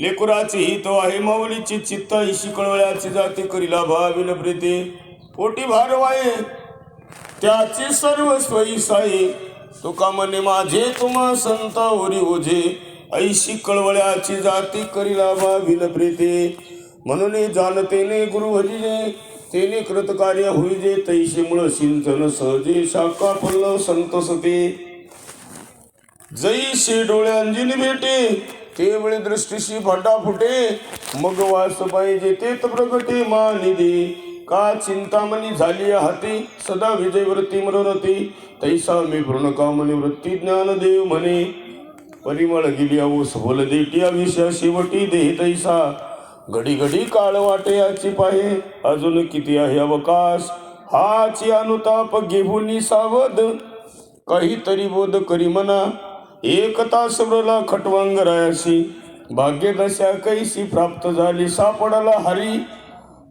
लेकुराची ही तो आहे माऊलीची चित्त इशी कळवळ्याची जाती करीला भाविल प्रीती. पोटी भारवाये त्याची सर्व स्वयी साई तुका म्हणे माझे तुम्हा संत ओरी ओझे. ऐशी कळवळ्याची जाती करीला भाविल प्रीती. म्हणून जाणतेने गुरु भजिजे तेने कृतकार्य होईजे तैशी मुळ सिंचन सहजे शाखा पल्लव संत सते जैसे डोळे भेटे ते दृष्टीशी फटाफुटे मग वास पाहिजे ते तर प्रगटे मानिदी का चिंतामणी झाली हाती सदा विजय वृत्ती मनोरती तैसा मी पूर्ण कामनी वृत्ती ज्ञान देव म्हणे. परिमळ गेली अहो सफल देटी विषया शेवटी दे तैसा. घडी घडी काळ वाटे याची पाहे अजून किती आहे अवकाश? हाची अनुताप घेऊन सावध. काहीतरी बोध करी म्हणा. एकता तास खटवंग खटवांगरायाशी भाग्यदशा कैसी प्राप्त झाली सापडला हरी.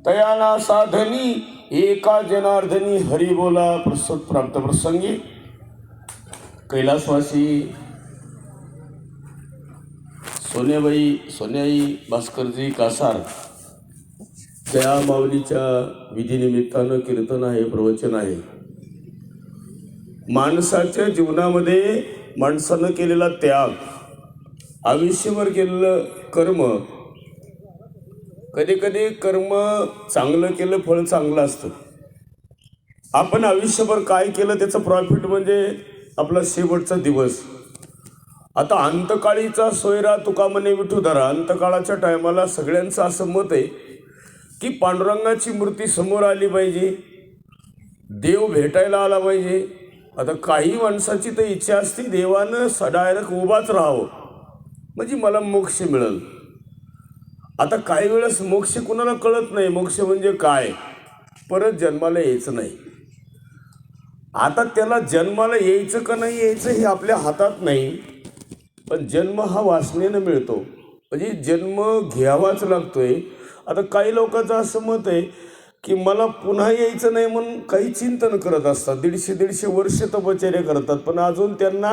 तयाना साधनी एका जनार्दनी हरी बोला प्रसुत प्राप्त प्रसंगी. कैलासवासी सोन्याबाई सोन्याई भास्करजी कासार. त्या माऊलीच्या विधीनिमित्तानं कीर्तन आहे प्रवचन आहे. माणसाच्या जीवनामध्ये माणसानं केलेला त्याग आयुष्यभर केलेलं कर्म कधी कधी कर्म चांगलं केलं फळ चांगलं असतं. आपण आयुष्यभर काय केलं त्याचं प्रॉफिट म्हणजे आपला शेवटचा दिवस. आता अंतकाळीचा सोयरा तुका म्हणे विठूधरा अंतकाळाच्या टायमाला सगळ्यांचं असं मत आहे की पांडुरंगाची मूर्ती समोर आली पाहिजे. देव भेटायला आला पाहिजे. आता काही माणसाची तर इच्छा असते देवानं डायरेक्ट उभाच राहावं. म्हणजे मला मोक्ष मिळेल. आता काही वेळेस मोक्ष कुणाला कळत नाही मोक्ष म्हणजे काय? परत जन्माला यायचं नाही. आता त्याला जन्माला यायचं का नाही यायचं हे आपल्या हातात नाही पण जन्म हा वासनेनं मिळतो. म्हणजे जन्म घ्यावाच लागतोय. आता काही लोकांचं असं मत आहे की मला पुन्हा यायचं नाही म्हणून काही चिंतन करत असतात. दीडशे दीडशे वर्ष तपचर्या करतात पण अजून त्यांना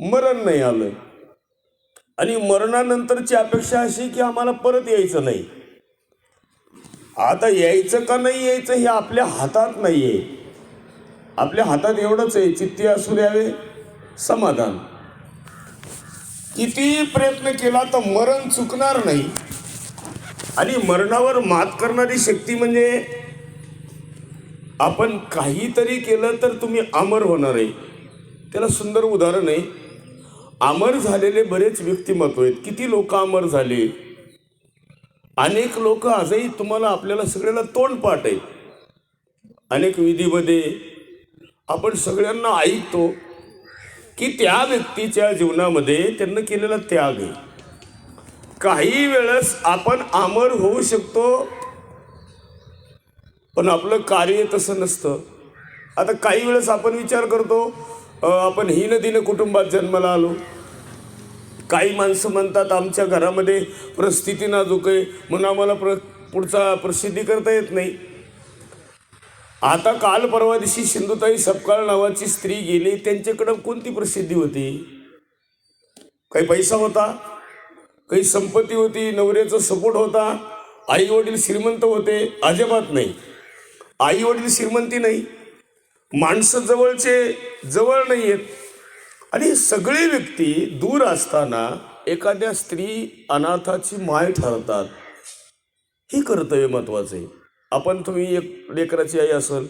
मरण नाही आलं. आणि मरणानंतरची अपेक्षा अशी की आम्हाला परत यायचं नाही. आता यायचं का नाही यायचं हे आपल्या हातात नाही आहे आपल्या हातात एवढंच आहे चित्ती असू द्यावे समाधान. कितीही प्रयत्न केला तर मरण चुकणार नाही. आणि मरणावर मात करणारी शक्ती म्हणजे आपण काहीतरी केलं तर तुम्ही अमर होणार आहे. त्याला सुंदर उदाहरण आहे. अमर झालेले बरेच व्यक्तिमत्व आहेत. किती लोक अमर झाले? अनेक लोक आजही तुम्हाला आपल्याला सगळ्याला तोंडपाठ आहे अनेक विधीमध्ये आपण सगळ्यांना ऐकतो की त्या व्यक्तीच्या जीवनामध्ये त्यांनी केलेला त्याग आहे. काही वेळेस आपण अमर होऊ शकतो पण आपलं कार्य तसं नसतं. आता काही वेळेस आपण विचार करतो आपण ही नदीनं कुटुंबात जन्माला आलो. काही माणसं म्हणतात आमच्या घरामध्ये परिस्थिती नाजूक आहे म्हणून आम्हाला प्र पुढचा प्रसिद्धी करता येत नाही. आता काल परवा दिवशी सिंधुताई सपकाळ नावाची स्त्री गेली त्यांच्याकडं कोणती प्रसिद्धी होती? काही पैसा होता? काही संपत्ती होती नवऱ्याचा सपोर्ट होता. आई वडील श्रीमंत होते अजिबात नाही. आई वडील श्रीमंती नाही. माणसं जवळचे जवळ नाही आहेत आणि सगळी व्यक्ती दूर असताना एखाद्या स्त्री अनाथाची माय ठरतात. ही कर्तव्य महत्त्वाचं आहे. आपण तुम्ही एक लेकराची आई असेल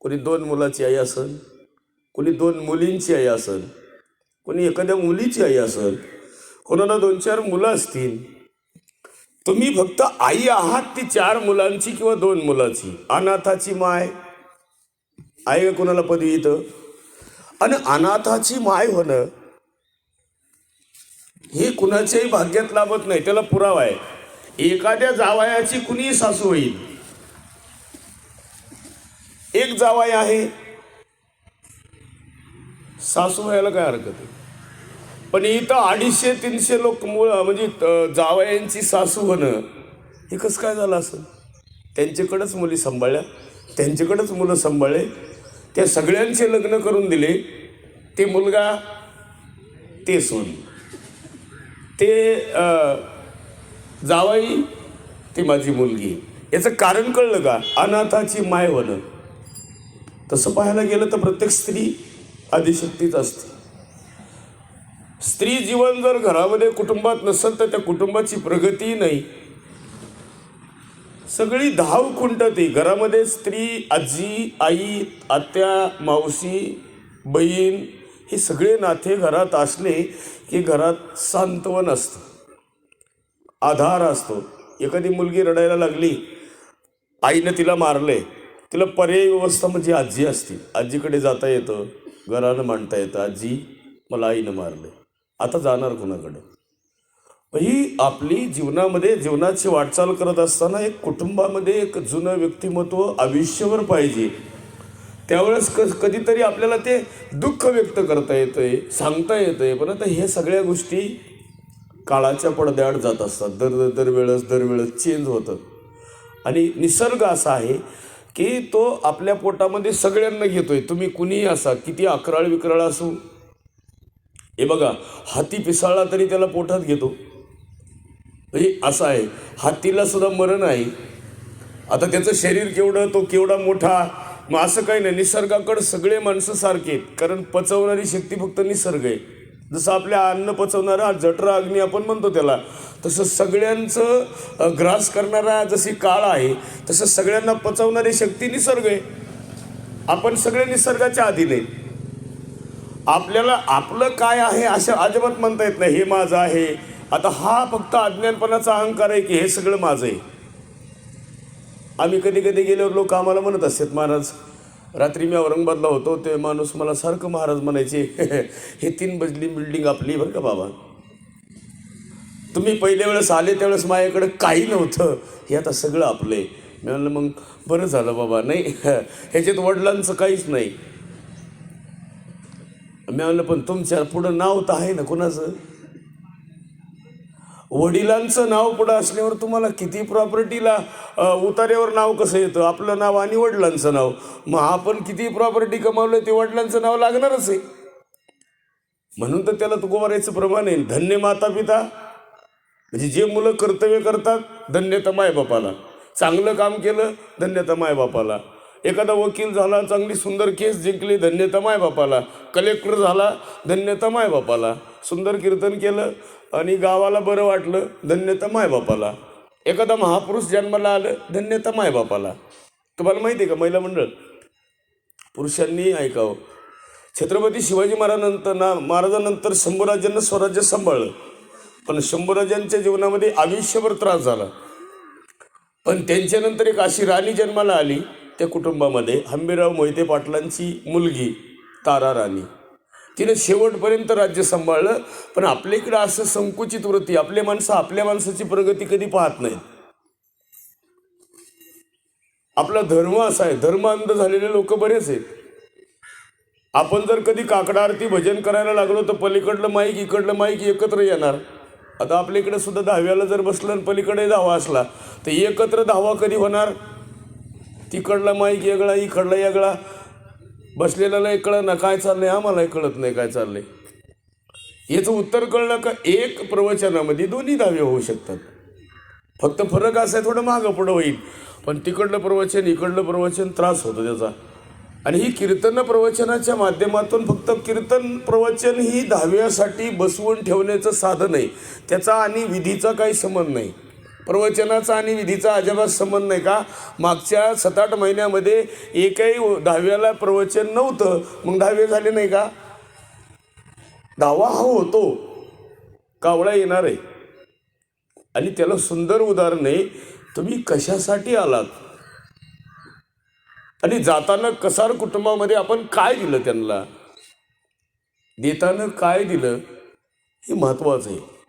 कोणी दोन मुलाची आई असेल कोणी दोन मुलींची आई असेल कोणी एखाद्या मुलीची आई असेल कोणाला दोन चार मुलं असतील. तुम्ही फक्त आई आहात ती चार मुलांची किंवा दोन मुलाची. अनाथाची माय. आहे का कोणाला पदवी इथं आणि अनाथाची माय होणं हे कुणाच्याही भाग्यात लाभत नाही. त्याला पुरावा आहे. एखाद्या जावयाची कुणीही सासू होईल. एक जावाई आहे. सासू व्हायला काय हरकत आहे? पण इथं अडीचशे तीनशे लोक मुळ म्हणजे जावयांची सासू होणं हे कसं काय झालं असं? त्यांच्याकडंच मुली सांभाळल्या त्यांच्याकडंच मुलं सांभाळले त्या सगळ्यांचे लग्न करून दिले ते मुलगा ते सून. ते जावाई ती माझी मुलगी. याचं कारण कळलं का? अनाथाची माय होणं. तसं पाहायला गेलं तर प्रत्येक स्त्री आदिशक्तीच असते. स्त्री जीवन जर घरामध्ये कुटुंबात नसेल तर त्या कुटुंबाची प्रगतीही नाही. सगळी धाव खुंटते. घरामध्ये स्त्री आजी आई आत्या मावशी बहीण हे सगळे नाते घरात असले की घरात सांत्वन असतं. आधार असतो. एखादी मुलगी रडायला लागली आईनं तिला मारले तिला पर्यायी व्यवस्था म्हणजे आजी असते. आजीकडे जाता येतं घरानं मांडता येतं. आजी मला आईनं मारले. आता जाणार कुणाकडे? ही आपली जीवनामध्ये जीवनाची वाटचाल करत असताना एक कुटुंबामध्ये एक जुनं व्यक्तिमत्व आयुष्यभर पाहिजे. त्यावेळेस क कधीतरी आपल्याला ते दुःख व्यक्त करता येतं आहे सांगता येतंय. पण आता हे सगळ्या गोष्टी काळाच्या पडद्याआड जात असतात. दर दर दरवेळेस दरवेळेस चेंज होतं. आणि निसर्ग असा आहे की तो आपल्या पोटामध्ये सगळ्यांना घेतो आहे तुम्ही कुणीही असा किती अकराळ विकराळ असू हे बघा हाती पिसाळला तरी त्याला पोटात घेतो. म्हणजे असं आहे हातीला सुद्धा मरण आहे. आता त्याचं शरीर केवढं तो केवढा मोठा मग असं काही नाही निसर्गाकडं सगळे माणसं सारखे आहेत. कारण पचवणारी शक्ती फक्त निसर्ग आहे. जसं आपल्या अन्न पचवणारा जठरा अग्नी आपण म्हणतो त्याला तसं सगळ्यांचं ग्रास करणारा जशी काळ आहे तसं सगळ्यांना पचवणारी शक्ती निसर्ग आहे. आपण सगळे निसर्गाच्या अधीन आहेत. आपल्याला आपलं काय आहे असं अजिबात म्हणता येत नाही हे माझं आहे. आता हा फक्त अज्ञानपणाचा अहंकार आहे की हे सगळं माझं आहे. आम्ही कधी कधी गेल्यावर लोक आम्हाला म्हणत असतात महाराज रात्री मी औरंगाबादला होतो ते माणूस मला सारखं महाराज म्हणायचे हे तीन बजली बिल्डिंग आपली बरं का बाबा. तुम्ही पहिल्या वेळेस आले त्यावेळेस माझ्याकडे काही नव्हतं. हे आता सगळं आपलं आहे. मी म्हणलं मग बरं झालं बाबा नाही ह्याच्यात वडिलांचं काहीच नाही. मी म्हणलं पण तुमच्या पुढं नाव तर आहे ना कुणाचं? वडिलांचं नाव पुढं असल्यावर तुम्हाला किती प्रॉपर्टीला उतार्यावर नाव कसं येतं? आपलं नाव आणि वडिलांचं नाव. मग आपण किती प्रॉपर्टी कमावलं ते वडिलांचं नाव लागणारच आहे. म्हणून तर त्याला तुकोबारायचं प्रमाण आहे. धन्य माता पिता म्हणजे जे मुलं कर्तव्य करतात धन्यता मायबापाला. चांगलं काम केलं धन्यता मायबापाला. एखादा वकील झाला चांगली सुंदर केस जिंकली धन्यता मायबापाला कलेक्टर झाला धन्यता मायबापाला सुंदर कीर्तन केलं आणि गावाला बरं वाटलं धन्यता मायबापाला एखादा महापुरुष जन्माला आलं धन्यता मायबापाला तुम्हाला माहिती आहे का महिला मंडळ? पुरुषांनी ऐकावं. छत्रपती शिवाजी महाराजांनंतर ना महाराजांनंतर शंभूराजांना स्वराज्य सांभाळलं. पण शंभूराजांच्या जीवनामध्ये आयुष्यभर त्रास झाला. पण त्यांच्यानंतर एक अशी राणी जन्माला आली त्या कुटुंबामध्ये हंबीराव मोहिते पाटलांची मुलगी तारा राणी. तिने शेवटपर्यंत राज्य सांभाळलं पण आपल्या इकडं असं संकुचित वृत्ती आपले माणसं आपल्या माणसाची प्रगती कधी पाहत नाहीत. आपला धर्म असा आहे धर्मांध झालेले लोक बरेच आहेत. आपण जर कधी काकडा आरती भजन करायला लागलो तर पलीकडलं माईक इकडलं माईक एकत्र येणार. आता आपल्या इकडे सुद्धा दहाव्याला जर बसलं आणि पलीकडे धावा असला तर एकत्र धावा कधी होणार? तिकडला माईक वेगळा इकडला वेगळा बसलेल्याला कळलं ना काय चाललंय? आम्हालाही कळत नाही काय चाललंय. याचं उत्तर कळलं का एक प्रवचनामध्ये दोन्ही दावे होऊ शकतात. फक्त फरक असा आहे थोडं मागं पुढं होईल. पण तिकडलं प्रवचन इकडलं प्रवचन त्रास होतो त्याचा. आणि ही कीर्तन प्रवचनाच्या माध्यमातून फक्त कीर्तन प्रवचन ही दहाव्यासाठी बसवून ठेवण्याचं साधन आहे. त्याचा आणि विधीचा काही संबंध नाही. प्रवचनाचा आणि विधीचा अजिबात संबंध नाही का? मागच्या सात आठ महिन्यामध्ये एकही दहाव्याला प्रवचन नव्हतं. मग दहावे झाले नाही का? दहावा हा होतो. कावळा येणार आहे. आणि त्याला सुंदर उदाहरण आहे. तुम्ही कशासाठी आलात? आणि जाताना कसार कुटुंबामध्ये आपण काय दिलं त्यांना? देताना काय दिलं? हे महत्त्वाचं आहे.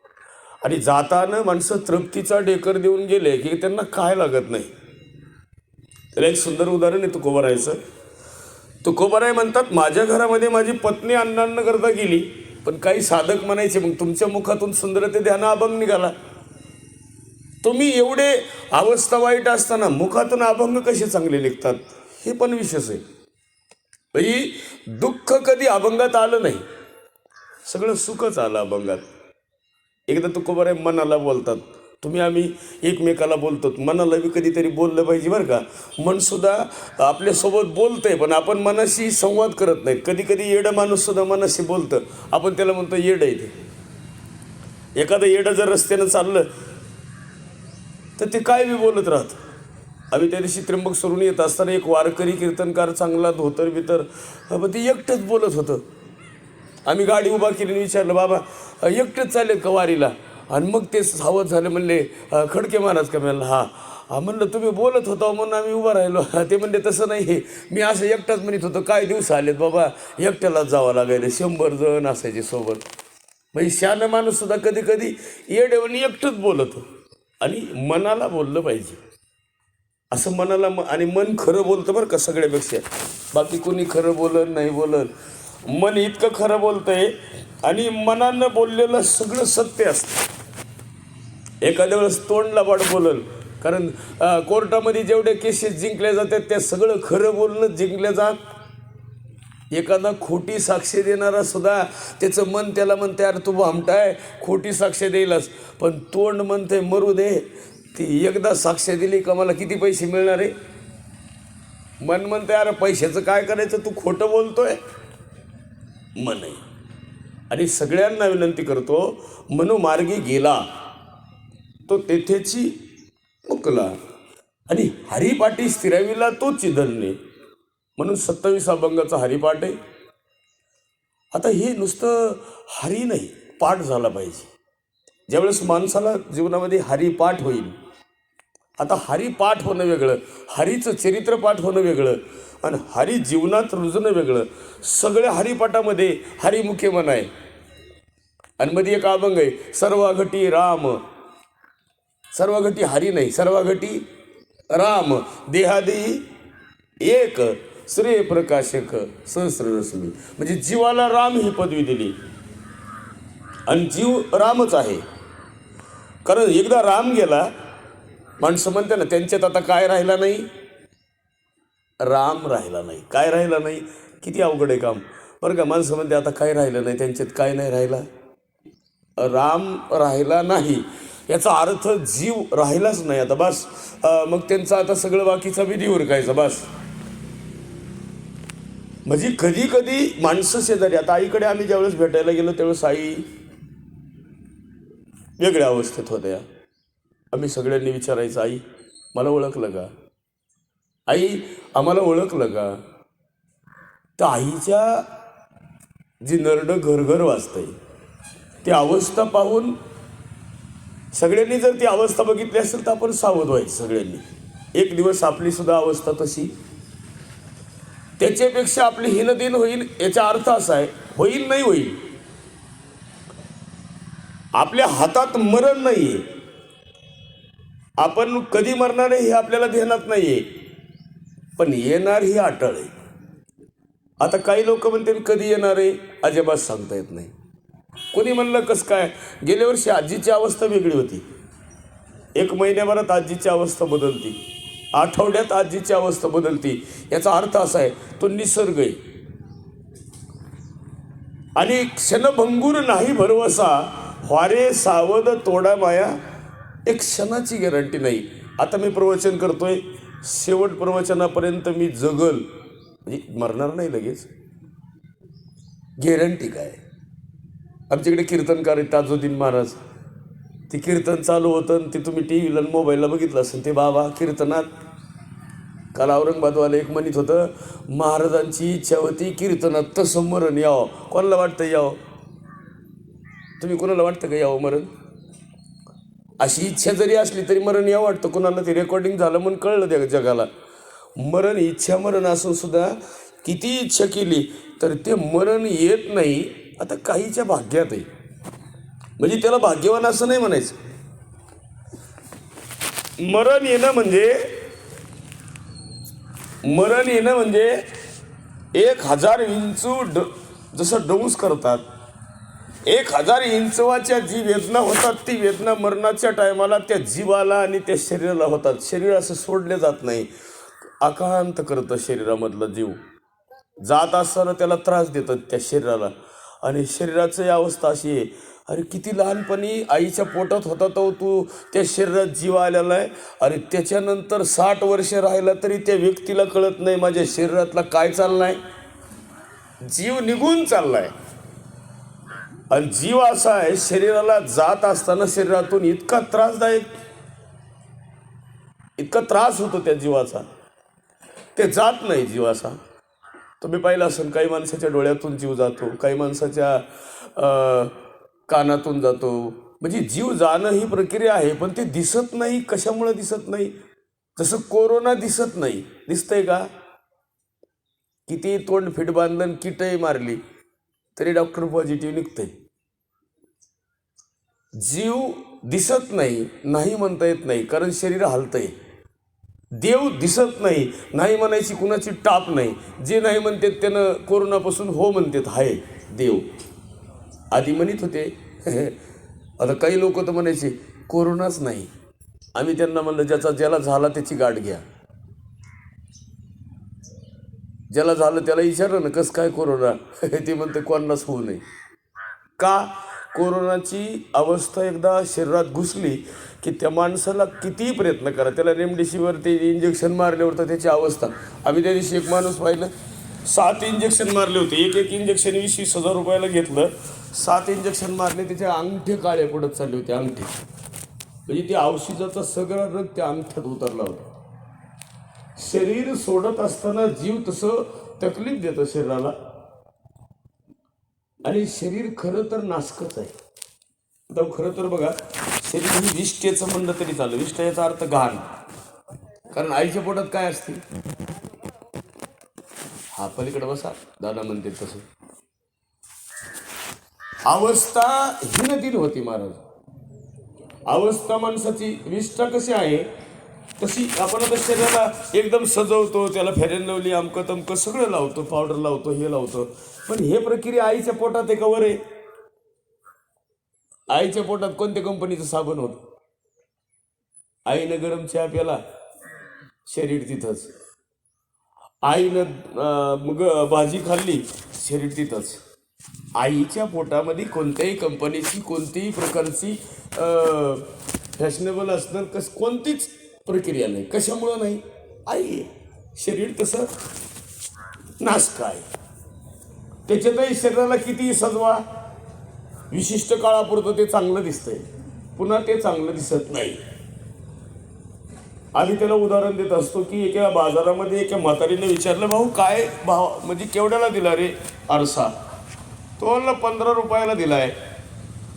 आणि जाताना माणसं तृप्तीचा डेकर देऊन गेले की त्यांना काय लागत नाही. त्याला एक सुंदर उदाहरण आहे तुकोबारायचं तुकोबाराय म्हणतात माझ्या घरामध्ये माझी पत्नी अण्णांना करता गेली पण काही साधक म्हणायचे मग तुमच्या मुखातून सुंदरते ध्यान अभंग निघाला. तुम्ही एवढे अवस्था वाईट असताना मुखातून अभंग कसे चांगले निघतात? हे पण विशेष आहे. म्हणजे दुःख कधी अभंगात आलं नाही. सगळं सुखच आलं अभंगात. एकदा तुकोबर आहे मनाला बोलतात. तुम्ही आम्ही एकमेकाला बोलतो मनाला बी कधीतरी बोललं पाहिजे बरं का. मनसुद्धा आपल्यासोबत बोलतं आहे पण आपण मनाशी संवाद करत नाही कधी कधी येडं माणूससुद्धा मनाशी बोलतं. आपण त्याला म्हणतो येडं आहे ते. एखादं येडं जर रस्त्यानं चाललं तर ते काय बी बोलत राहतं. आम्ही त्या दिवशी त्र्यंबक सरून येत असताना एक वारकरी कीर्तनकार चांगला धोतर बितर पण ते एकटंच बोलत होतं. आम्ही गाडी उभा केली विचारलं बाबा एकटेच चालेल कवारीला. आणि मग ते सावध झाले म्हणले खडके महाराज का म्हणलं? हा. हा म्हणलं तुम्ही बोलत होता म्हणून आम्ही उभा राहिलो. ते म्हणले तसं नाही हे मी असं एकटाच म्हणत होतो. काय दिवस आलेत बाबा? एकट्यालाच जावं लागायला. शंभर जण असायचे सोबत. म्हणजे शहाणं माणूससुद्धा कधी कधी येडेवणी एकटंच बोलत. आणि मनाला बोललं पाहिजे. असं मनाला म आणि मन खरं बोलतं बरं का सगळ्यापेक्षा. बाकी कोणी खरं बोलत नाही बोलत मन इतकं खरं बोलतंय आणि मनानं बोललेलं सगळं सत्य असतं. एखाद्या वेळेस तोंड लबाड बोलल कारण कोर्टामध्ये जेवढे केसेस जिंकले जातात ते सगळं खरं बोलणं जिंकले जात. एखादा खोटी साक्ष देणारा सुद्धा त्याचं मन त्याला म्हणते अरे तू भामटाय खोटी साक्ष देईलच पण तोंड म्हणते मरू दे. ती एकदा साक्ष दिली का मला किती पैसे मिळणार आहे? मन म्हणते अरे पैशाचं काय करायचं? तू खोटं बोलतोय. मन. आहे आणि सगळ्यांना विनंती करतो मनोमार्गी गेला तो तेथेची मुकला आणि हरिपाठी स्थिराविला तो चिदलने. म्हणून सत्तावीस अभंगाचा हरिपाठ आहे. आता हे नुसतं हरी नाही पाठ झाला पाहिजे. ज्यावेळेस माणसाला जीवनामध्ये हरिपाठ होईल आता हरिपाठ होणं वेगळं हरीचं चरित्र पाठ होणं वेगळं आणि हरी जीवनात रुजणं वेगळं. सगळ्या हरिपाठामध्ये हरिमुखे मन आहे. आणि मध्ये एक अभंग आहे सर्वाघटी राम. सर्वाघटी हरी नाही सर्वाघटी राम. देहादी एक श्रेयप्रकाशक सहस्ररश्मी. म्हणजे जीवाला राम ही पदवी दिली. आणि जीव रामच आहे. कारण एकदा राम गेला माणसं म्हणते ना त्यांच्यात आता काय राहिला नाही? राम राहिला नाही. काय राहिला नाही? किती अवघड आहे काम. बरं का माणसं म्हणते आता काय राहिलं नाही? त्यांच्यात काय नाही राहिला? राम राहिला नाही. याचा अर्थ जीव राहिलाच नाही आता बस. मग त्यांचा आता सगळं बाकीचा विधी उरकायचा बस. म्हणजे कधी कधी माणसं शेजारी आता आईकडे आम्ही ज्यावेळेस भेटायला गेलो त्यावेळेस आई वेगळ्या अवस्थेत होत्या. आम्ही सगळ्यांनी विचारायचं आई मला ओळखलं का? आई आम्हाला ओळखलं का? तर आईच्या जी नरडं घरघर वाजतंय ती अवस्था पाहून सगळ्यांनी जर ती अवस्था बघितली असेल तर आपण सावध व्हायचं सगळ्यांनी. एक दिवस आपली सुद्धा अवस्था तशी. त्याच्यापेक्षा आपली हिनदिन होईल याचा अर्थ असा आहे होईल नाही होईल. आपल्या हातात मरण नाहीये. आपण कधी मरणार आहे हे आपल्याला ध्यानात आहे पण येणार ही अटळ आहे. आता काही लोक म्हणतील कधी येणार आहे? अजिबात सांगता येत नाही. कोणी म्हणलं कसं काय? गेल्या वर्षी आजीची अवस्था वेगळी होती. एक महिन्याभरात आजीची अवस्था बदलती. आठवड्यात आजीची अवस्था बदलती. याचा अर्थ असा आहे तो निसर्ग आहे. आणि क्षणभंगूर नाही भरवसा वारे सावध तोडा माया एक क्षणाची गॅरंटी नाही. आता मी प्रवचन करतोय शेवट प्रवचनापर्यंत मी जगल. म्हणजे मरणार नाही लगेच. गॅरंटी काय? आमच्याकडे कीर्तनकार आहेत ताजुद्दीन महाराज. ते कीर्तन चालू होतं आणि ते तुम्ही टी व्हीला मोबाईलला बघितलं असेल ते बाबा कीर्तनात. काल औरंगाबादवाला एक म्हणत होतं महाराजांची इच्छा होती कीर्तनात तसं मरण यावं. कोणाला वाटतं यावं? तुम्ही कोणाला वाटतं का यावं मरण? अशी इच्छा जरी असली तरी मरण या वाटतं. कोणाला ते रेकॉर्डिंग झालं म्हणून कळलं त्या जगाला. मरण इच्छा मरण असून सुद्धा किती इच्छा केली तर ते मरण येत नाही. आता काहीच्या भाग्यात आहे. म्हणजे त्याला भाग्यवान असं नाही म्हणायचं. मरण येणं म्हणजे मरण येणं म्हणजे एक हजार इंचू ड जसं डौस करतात एक हजार इंचवाच्या जी वेदना होतात ती वेदना मरणाच्या टायमाला त्या जीवाला आणि त्या शरीराला होतात. शरीर असं सोडले जात नाही. आकांत करतं शरीरामधला जीव. जात असताना त्याला त्रास देतात त्या शरीराला. आणि शरीराची अवस्था अशी आहे. अरे किती लहानपणी आईच्या पोटात होता तो तू त्या शरीरात जीव आलेला आहे. आणि त्याच्यानंतर साठ वर्ष राहिला तरी त्या व्यक्तीला कळत नाही माझ्या शरीरातला काय चाललं आहे जीव निघून चाललाय. आणि जीव असा आहे शरीराला जात असताना शरीरातून इतका त्रासदायक इतका त्रास होतो त्या जीवाचा. ते जात नाही जीवाचा तुम्ही पाहिलं असेल काही माणसाच्या डोळ्यातून जीव जातो काही माणसाच्या कानातून जातो. म्हणजे जीव जाणं ही प्रक्रिया आहे पण ते दिसत नाही कशामुळं दिसत नाही? जसं कोरोना दिसत नाही. दिसतंय का? किती तोंड फिट बांधलं किटही मारली. तरी डॉक्टर पॉझिटिव्ह निघते जीव दिसत नाही नाही म्हणता येत नाही कारण शरीर हलतंय. देव दिसत नाही नाही म्हणायची कुणाची टाप नाही. जे नाही म्हणतात त्यानं कोरोनापासून हो म्हणतात हाय देव. आधी म्हणत होते आता काही लोक तर म्हणायचे कोरोनाच नाही. आम्ही त्यांना म्हणलं ज्याचा ज्याला झाला त्याची गाठ घ्या. ज्याला झालं त्याला विचारलं ना कसं काय कोरोना ते म्हणते कोणालाच होऊ नये. का? कोरोनाची अवस्था एकदा शरीरात घुसली की त्या माणसाला कितीही प्रयत्न करा त्याला रेमडेसिवीर ते इंजेक्शन मारल्यावर तर त्याची अवस्था. आम्ही त्या दिवशी एक माणूस पाहिलं सात इंजेक्शन मारले होते. एक एक इंजेक्शन वीस वीस हजार रुपयाला घेतलं. सात इंजेक्शन मारले त्याचे अंगठे काळे पडत चालले होते अंगठे. म्हणजे ते औषधाचा सगळा रग त्या अंगठ्यात उतरला होता. शरीर सोडत असताना जीव तसं तकलीफ देतं शरीराला. आणि शरीर खरं तर नासकच आहे. आता खरं तर बघा शरीर म्हणजे ही विष्टेचं म्हणलं तरी चाललं. विष्ट याचा अर्थ घाण. कारण आईच्या पोटात काय असते? हा पलीकडे बसा दादा म्हणते तसं. अवस्था हीनदिन होती महाराज. अवस्था माणसाची विष्ठा कशी आहे? तशी आपण आता शरीराला एकदम सजवतो त्याला फेरेन लावली अमकं तमकं सगळं लावतो पावडर लावतो हे लावतो. पण हे प्रक्रिया आईच्या पोटात आहे का वर आहे? आईच्या पोटात कोणत्या कंपनीचं साबण होत? आईनं गरम चहा प्याला शरीर तिथंच. आईनं मग भाजी खाल्ली शरीर तिथंच. आईच्या पोटामध्ये कोणत्याही कंपनीची कोणतीही प्रकारची फॅशनेबल असणार कस कोणतीच प्रक्रिया नाही. कशामुळं नाही? आई आहे. शरीर तसं नाशक आहे. त्याच्यातही शरीराला किती सजवा विशिष्ट काळापुरतं ते चांगलं दिसतंय. पुन्हा ते चांगलं दिसत नाही. आम्ही त्याला उदाहरण देत असतो की एका बाजारामध्ये एका म्हातारीने विचारलं भाऊ काय भाव म्हणजे केवढ्याला दिला रे आरसा? तो पंधरा रुपयाला दिलाय.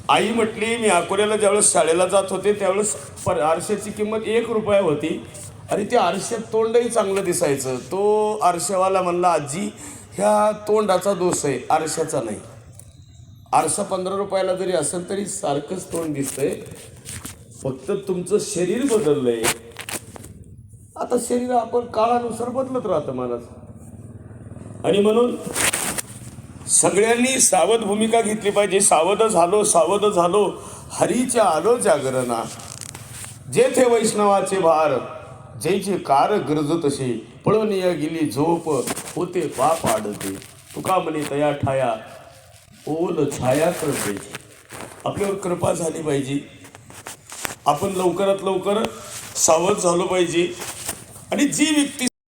आई म्हटली मी अकोल्याला ज्यावेळेस शाळेला जात होते त्यावेळेस पर आरशाची किंमत एक रुपया होती. आणि त्या आरशात तोंडही चांगलं दिसायचं. तो आरशावाला म्हणला आजी ह्या तोंडाचा दोष आहे आरशाचा नाही. आरसा पंधरा रुपयाला जरी असेल तरी सारखंच तोंड दिसतंय. फक्त तुमचं शरीर बदललंय. आता शरीर आपण काळानुसार बदलत राहतं माणूस. आणि म्हणून सगळ्यांनी सावध भूमिका घेतली पाहिजे. सावध झालो सावध झालो. हरीच्या आलो जागरणा. जेथे वैष्णवाचे भार जैचे कार गरज तसे पळवनिया गेली झोप होते पाप आडते. तुका म्हणे तया ठाया ओल छाया करते. आपल्यावर कृपा झाली पाहिजे. आपण लवकरात लवकर सावध झालो पाहिजे. आणि जी व्यक्ती